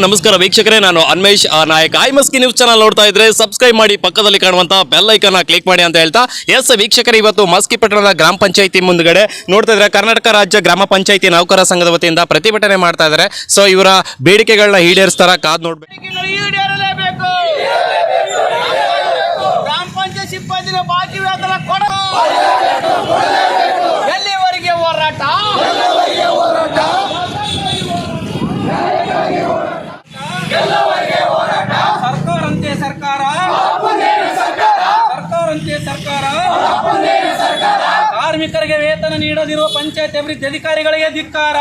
ನಮಸ್ಕಾರ ವೀಕ್ಷಕರೇ, ನಾನು Anmesh Nayak. I Maski news channel ನೋಡ್ತಾ ಇದ್ರೆ ಸಬ್ಸ್ಕ್ರೈಬ್ ಮಾಡಿ, ಪಕ್ಕದಲ್ಲಿ ಕಾಣುವಂತ ಬೆಲ್ ಐಕನ್ ಕ್ಲಿಕ್ ಮಾಡಿ ಅಂತ ಹೇಳ್ತಾ. ಎಸ್ ವೀಕ್ಷಕರ, ಇವತ್ತು ಮಸ್ಕಿ ಪಟ್ಟಣದ ಗ್ರಾಮ ಪಂಚಾಯತಿ ಮುಂದ್ಗಡೆ ನೋಡ್ತಾ ಇದ್ರೆ ಕರ್ನಾಟಕ ರಾಜ್ಯ ಗ್ರಾಮ ಪಂಚಾಯತಿ ನೌಕರ ಸಂಘದ ವತಿಯಿಂದ ಪ್ರತಿಭಟನೆ ಮಾಡ್ತಾ ಇದ್ದಾರೆ ಸೊ ಇವರ ಬೇಡಿಕೆಗಳನ್ನ ಈಡೇರಿಸ್ತಾರ, ಕಾದ್ ನೋಡ್ಬೇಕು ಬೇಡಿಕೆಗಳು ಈಡೇರಲೇಬೇಕು ಗ್ರಾಮ ಪಂಚಾಯತ್ ಸಿಬ್ಬಂದಿನ ಬಾಕಿ ವೇತನ ಕೊಡು ಎಲ್ಲಿವರೆಗೆ ಹೋರಾಟ ಸರ್ಕಾರಂತೆ ಸರ್ಕಾರ ಸರ್ಕಾರಂತೆ ಸರ್ಕಾರ ಕಾರ್ಮಿಕರಿಗೆ ವೇತನ ನೀಡದಿರುವ ಪಂಚಾಯತ್ ಅಭಿವೃದ್ಧಿ ಅಧಿಕಾರಿಗಳಿಗೆ ಧಿಕ್ಕಾರ.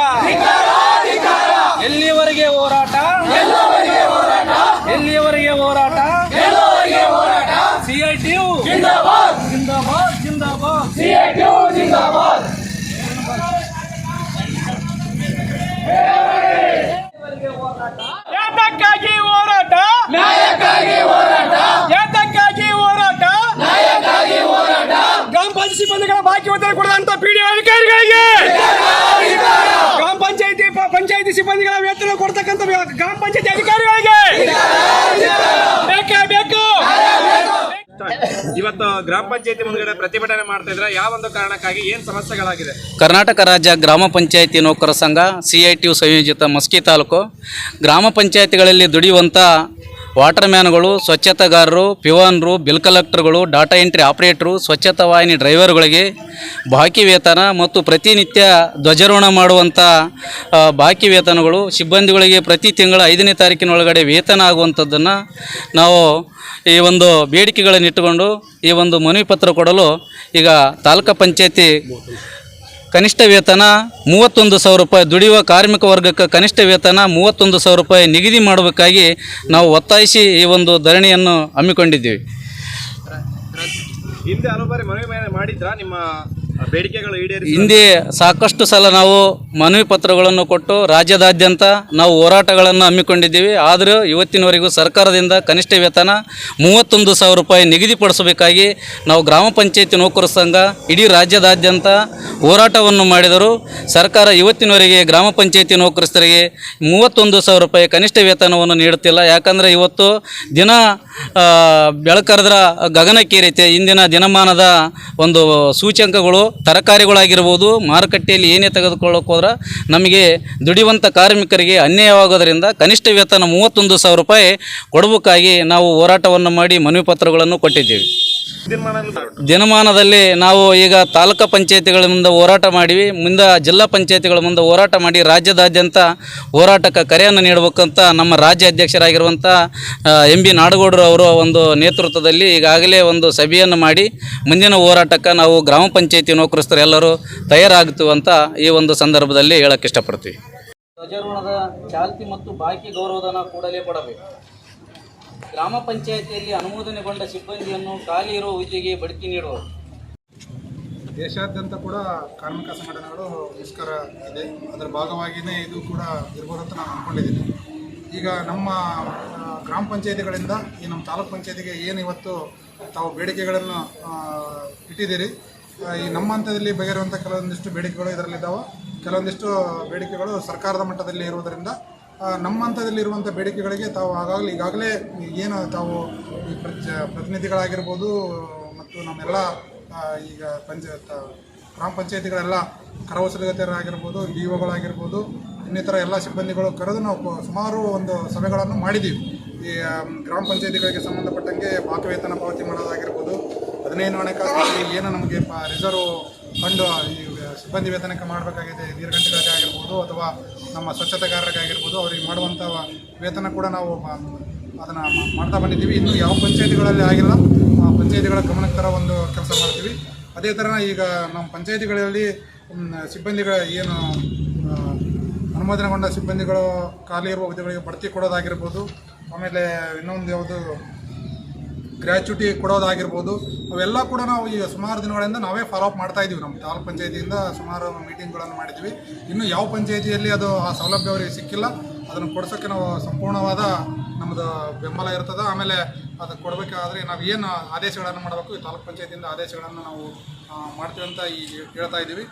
ಎಲ್ಲಿವರೆಗೆ ಹೋರಾಟ? ಸಿಬ್ಬಂದಿಗಳ ಬಾಕಿ ವೇತನ ಕೊಡದಂತ ಪಿಡಿಒ ಅಧಿಕಾರಿಗಳಿಗೆ. ಗ್ರಾಮ ಪಂಚಾಯತಿ ಪಂಚಾಯತಿ ಸಿಬ್ಬಂದಿಗಳ ವೇತನ ಕೊಡ್ತಕ್ಕಂಥ ಗ್ರಾಮ ಪಂಚಾಯತಿ ಅಧಿಕಾರಿಗಳಿಗೆ. ಬೇಕೇ ಬೇಕು. ಇವತ್ತು ಗ್ರಾಮ ಪಂಚಾಯತಿ ಮುಂದ್ಗಡೆ ಪ್ರತಿಭಟನೆ ಮಾಡ್ತಾ ಇದ್ರೆ ಯಾವ ಒಂದು ಕಾರಣಕ್ಕಾಗಿ ಏನ್ ಸಮಸ್ಯೆಗಳಾಗಿದೆ? ಕರ್ನಾಟಕ ರಾಜ್ಯ ಗ್ರಾಮ ಪಂಚಾಯತಿ ನೌಕರ ಸಂಘ ಸಿ ಐ ಟಿ ಸಂಯೋಜಿತ ಮಸ್ಕಿ ತಾಲೂಕು. ಗ್ರಾಮ ಪಂಚಾಯತಿಗಳಲ್ಲಿ ದುಡಿಯುವಂಥ ವಾಟರ್ ಮ್ಯಾನ್ಗಳು, ಸ್ವಚ್ಛತಾಗಾರರು ಪಿವಾನ್ರು ಬಿಲ್ ಕಲೆಕ್ಟರ್ಗಳು, ಡಾಟಾ ಎಂಟ್ರಿ ಆಪರೇಟ್ರು, ಸ್ವಚ್ಛತಾ ವಾಹಿನಿ ಡ್ರೈವರ್ಗಳಿಗೆ ಬಾಕಿ ವೇತನ ಮತ್ತು ಪ್ರತಿನಿತ್ಯ ಧ್ವಜಾರೋಹಣ ಮಾಡುವಂಥ ಬಾಕಿ ವೇತನಗಳು ಸಿಬ್ಬಂದಿಗಳಿಗೆ ಪ್ರತಿ ತಿಂಗಳ ಐದನೇ ತಾರೀಕಿನೊಳಗಡೆ ವೇತನ ಆಗುವಂಥದ್ದನ್ನು ನಾವು ಈ ಒಂದು ಬೇಡಿಕೆಗಳನ್ನು ಇಟ್ಟುಕೊಂಡು ಈ ಒಂದು ಮನವಿ ಪತ್ರ ಕೊಡಲು ಈಗ ತಾಲೂಕು ಪಂಚಾಯತಿ ಕನಿಷ್ಠ ವೇತನ ಮೂವತ್ತೊಂದು ಸಾವಿರ ರೂಪಾಯಿ ದುಡಿಯುವ ಕಾರ್ಮಿಕ ವರ್ಗಕ್ಕೆ ಕನಿಷ್ಠ ವೇತನ ಮೂವತ್ತೊಂದು ಸಾವಿರ ರೂಪಾಯಿ ನಿಗದಿ ಮಾಡಬೇಕಾಗಿ ನಾವು ಒತ್ತಾಯಿಸಿ ಈ ಒಂದು ಧರಣಿಯನ್ನು ಹಮ್ಮಿಕೊಂಡಿದ್ದೀವಿ. ಹಿಂದೆ ಹಲವು ಬಾರಿ ಮನವಿ ಮಾಡಿದ್ರಾ? ನಿಮ್ಮ ಹಿಂದೆ ಸಾಕಷ್ಟು ಸಲ ನಾವು ಮನವಿ ಪತ್ರಗಳನ್ನು ಕೊಟ್ಟು ರಾಜ್ಯದಾದ್ಯಂತ ನಾವು ಹೋರಾಟಗಳನ್ನು ಹಮ್ಮಿಕೊಂಡಿದ್ದೀವಿ. ಆದರೂ ಇವತ್ತಿನವರೆಗೂ ಸರ್ಕಾರದಿಂದ ಕನಿಷ್ಠ ವೇತನ ಮೂವತ್ತೊಂದು ಸಾವಿರ ರೂಪಾಯಿ ನಿಗದಿಪಡಿಸಬೇಕಾಗಿ ನಾವು ಗ್ರಾಮ ಪಂಚಾಯತಿ ನೌಕರ ಸಂಘ ಇಡೀ ರಾಜ್ಯದಾದ್ಯಂತ ಹೋರಾಟವನ್ನು ಮಾಡಿದರು. ಸರ್ಕಾರ ಇವತ್ತಿನವರೆಗೆ ಗ್ರಾಮ ಪಂಚಾಯತಿ ನೌಕರಸ್ಥರಿಗೆ ಮೂವತ್ತೊಂದು ಸಾವಿರ ರೂಪಾಯಿ ಕನಿಷ್ಠ ವೇತನವನ್ನು ನೀಡುತ್ತಿಲ್ಲ. ಯಾಕಂದರೆ ಇವತ್ತು ದಿನ ಬೆಳಕರೆದ್ರ ಗಗನಕ್ಕೇರೈತೆ. ಇಂದಿನ ದಿನಮಾನದ ಒಂದು ಸೂಚ್ಯಂಕಗಳು ತರಕಾರಿಗಳಾಗಿರ್ಬೋದು, ಮಾರುಕಟ್ಟೆಯಲ್ಲಿ ಏನೇ ತೆಗೆದುಕೊಳ್ಳೋಕೆ ಹೋದ್ರೆ ನಮಗೆ ದುಡಿಯುವಂಥ ಕಾರ್ಮಿಕರಿಗೆ ಅನ್ಯಾಯವಾಗೋದರಿಂದ ಕನಿಷ್ಠ ವೇತನ ಮೂವತ್ತೊಂದು ಸಾವಿರ ರೂಪಾಯಿ ಕೊಡಬೇಕಾಗಿ ನಾವು ಹೋರಾಟವನ್ನು ಮಾಡಿ ಮನವಿ ಪತ್ರಗಳನ್ನು ಕೊಟ್ಟಿದ್ದೀವಿ. ದಿನಮಾನದಲ್ಲಿ ನಾವು ಈಗ ತಾಲೂಕು ಪಂಚಾಯತಿಗಳ ಮುಂದೆ ಹೋರಾಟ ಮಾಡಿವಿ ಮುಂದೆ ಜಿಲ್ಲಾ ಪಂಚಾಯತಿಗಳ ಮುಂದೆ ಹೋರಾಟ ಮಾಡಿ ರಾಜ್ಯದಾದ್ಯಂತ ಹೋರಾಟಕ್ಕೆ ಕರೆಯನ್ನು ನೀಡಬೇಕಂತ ನಮ್ಮ ರಾಜ್ಯ ಅಧ್ಯಕ್ಷರಾಗಿರುವಂಥ ಎಂ ಬಿ ನಾಡಗೌಡರು ಅವರ ಒಂದು ನೇತೃತ್ವದಲ್ಲಿ ಈಗಾಗಲೇ ಒಂದು ಸಭೆಯನ್ನು ಮಾಡಿ ಮುಂದಿನ ಹೋರಾಟಕ್ಕೆ ನಾವು ಗ್ರಾಮ ಪಂಚಾಯತಿ ನೌಕರಸ್ಥರು ಎಲ್ಲರೂ ತಯಾರಾಗ್ತೀವಿ ಅಂತ ಈ ಒಂದು ಸಂದರ್ಭದಲ್ಲಿ ಹೇಳಕ್ಕೆ ಇಷ್ಟಪಡ್ತೀವಿ. ಧ್ವಜಾರೋಹಣದ ಚಾಲ್ತಿ ಮತ್ತು ಬಾಕಿ ಗೌರವಧನ ಕೂಡಲೇ ಕೊಡಬೇಕು. ಗ್ರಾಮ ಪಂಚಾಯತಿಯಲ್ಲಿ ಅನುಮೋದನೆಗೊಂಡ ಸಿಬ್ಬಂದಿಯನ್ನು ಖಾಲಿ ಇರುವ ಹುದ್ದೆಗೆ ಬಡ್ತಿ ನೀಡುವುದು ದೇಶಾದ್ಯಂತ ಕೂಡ ಕಾರ್ಮಿಕ ಸಂಘಟನೆಗಳು ಮುಷ್ಕರ ಇದೆ. ಅದರ ಭಾಗವಾಗಿಯೇ ಇದು ಕೂಡ ಇರ್ಬೋದು ಅಂತ ನಾನು ಅಂದ್ಕೊಂಡಿದ್ದೀನಿ ಈಗ ನಮ್ಮ ಗ್ರಾಮ ಪಂಚಾಯತಿಗಳಿಂದ ಈ ನಮ್ಮ ತಾಲೂಕ್ ಪಂಚಾಯತಿಗೆ ಏನು ಇವತ್ತು ತಾವು ಬೇಡಿಕೆಗಳನ್ನು ಇಟ್ಟಿದ್ದೀರಿ ಈ ನಮ್ಮ ಹಂತದಲ್ಲಿ ಬಗೆಹರುವಂಥ ಕೆಲವೊಂದಿಷ್ಟು ಬೇಡಿಕೆಗಳು ಇದರಲ್ಲಿದ್ದಾವೆ. ಕೆಲವೊಂದಿಷ್ಟು ಬೇಡಿಕೆಗಳು ಸರ್ಕಾರದ ಮಟ್ಟದಲ್ಲಿ ಇರುವುದರಿಂದ ನಮ್ಮ ಹಂತದಲ್ಲಿರುವಂಥ ಬೇಡಿಕೆಗಳಿಗೆ ತಾವು ಆಗಾಗಲೇ ಈಗಾಗಲೇ ಏನು ತಾವು ಪ್ರತಿನಿಧಿಗಳಾಗಿರ್ಬೋದು ಮತ್ತು ನಮ್ಮೆಲ್ಲ ಈಗ ಪಂಚಾಯತ್, ಗ್ರಾಮ ಪಂಚಾಯತಿಗಳೆಲ್ಲ ಕರವಸೂಲಿಗತರಾಗಿರ್ಬೋದು ಡಿ ಒಗಳಾಗಿರ್ಬೋದು, ಇನ್ನಿತರ ಎಲ್ಲ ಸಿಬ್ಬಂದಿಗಳು ಕರೆದು ನಾವು ಸುಮಾರು ಒಂದು ಸಭೆಗಳನ್ನು ಮಾಡಿದ್ದೀವಿ. ಈ ಗ್ರಾಮ ಪಂಚಾಯತಿಗಳಿಗೆ ಸಂಬಂಧಪಟ್ಟಂಗೆ ಬಾಕಿ ವೇತನ ಪಾವತಿ ಮಾಡೋದಾಗಿರ್ಬೋದು, ಹದಿನೈದು ಹಣಕಾಸು ಏನು ನಮಗೆ ರಿಸರ್ವ್ ಫಂಡ್ ಸಿಬ್ಬಂದಿ ವೇತನಕ್ಕೆ ಮಾಡಬೇಕಾಗಿದೆ. ನೀರುಗಂಟೆಗಳಿಗೆ ಆಗಿರ್ಬೋದು ಅಥವಾ ನಮ್ಮ ಸ್ವಚ್ಛತೆಗಾರರಿಗಾಗಿರ್ಬೋದು ಅವರಿಗೆ ಮಾಡುವಂಥ ವೇತನ ಕೂಡ ನಾವು ಅದನ್ನು ಮಾಡ್ತಾ ಬಂದಿದ್ದೀವಿ. ಇನ್ನು ಯಾವ ಪಂಚಾಯಿತಿಗಳಲ್ಲಿ ಆಗಿಲ್ಲ. ಆ ಪಂಚಾಯಿತಿಗಳ ಗಮನಕ್ಕೆ ತರ ಒಂದು ಕೆಲಸ ಮಾಡ್ತೀವಿ. ಅದೇ ಥರ ಈಗ ನಮ್ಮ ಪಂಚಾಯಿತಿಗಳಲ್ಲಿ ಸಿಬ್ಬಂದಿಗಳ ಏನು ಅನುಮೋದನೆಗೊಂಡ ಸಿಬ್ಬಂದಿಗಳು ಖಾಲಿ ಇರುವ ಹುದ್ದೆಗಳಿಗೆ ಬಡ್ತಿ ಕೊಡೋದಾಗಿರ್ಬೋದು. ಆಮೇಲೆ ಇನ್ನೊಂದು ಯಾವುದು ಗ್ರ್ಯಾಚ್ಯುಟಿ ಕೊಡೋದಾಗಿರ್ಬೋದು, ಅವೆಲ್ಲ ಕೂಡ ನಾವು ಈಗ ಸುಮಾರು ದಿನಗಳಿಂದ ನಾವೇ ಫಾಲೋ ಅಪ್ ಮಾಡ್ತಾ ಇದ್ದೀವಿ ನಮ್ಮ ತಾಲೂಕು ಪಂಚಾಯತಿಯಿಂದ ಸುಮಾರು ಮೀಟಿಂಗ್ಗಳನ್ನು ಮಾಡಿದ್ದೀವಿ ಇನ್ನು ಯಾವ ಪಂಚಾಯತಿಯಲ್ಲಿ ಅದು ಆ ಸೌಲಭ್ಯ ಅವರಿಗೆ ಸಿಕ್ಕಿಲ್ಲ, ಅದನ್ನು ಕೊಡ್ಸೋಕ್ಕೆ ನಾವು ಸಂಪೂರ್ಣವಾದ ನಮ್ಮದು ಬೆಂಬಲ ಇರ್ತದೆ. ಆಮೇಲೆ ಅದು ಕೊಡಬೇಕಾದ್ರೆ ನಾವು ಏನು ಆದೇಶಗಳನ್ನು ಮಾಡಬೇಕು, ಈ ತಾಲೂಕು ಪಂಚಾಯತಿಯಿಂದ ಆದೇಶಗಳನ್ನು ನಾವು ಮಾಡ್ತೀವಿ ಅಂತ ಈ ಹೇಳ್ತಾ ಇದ್ದೀವಿ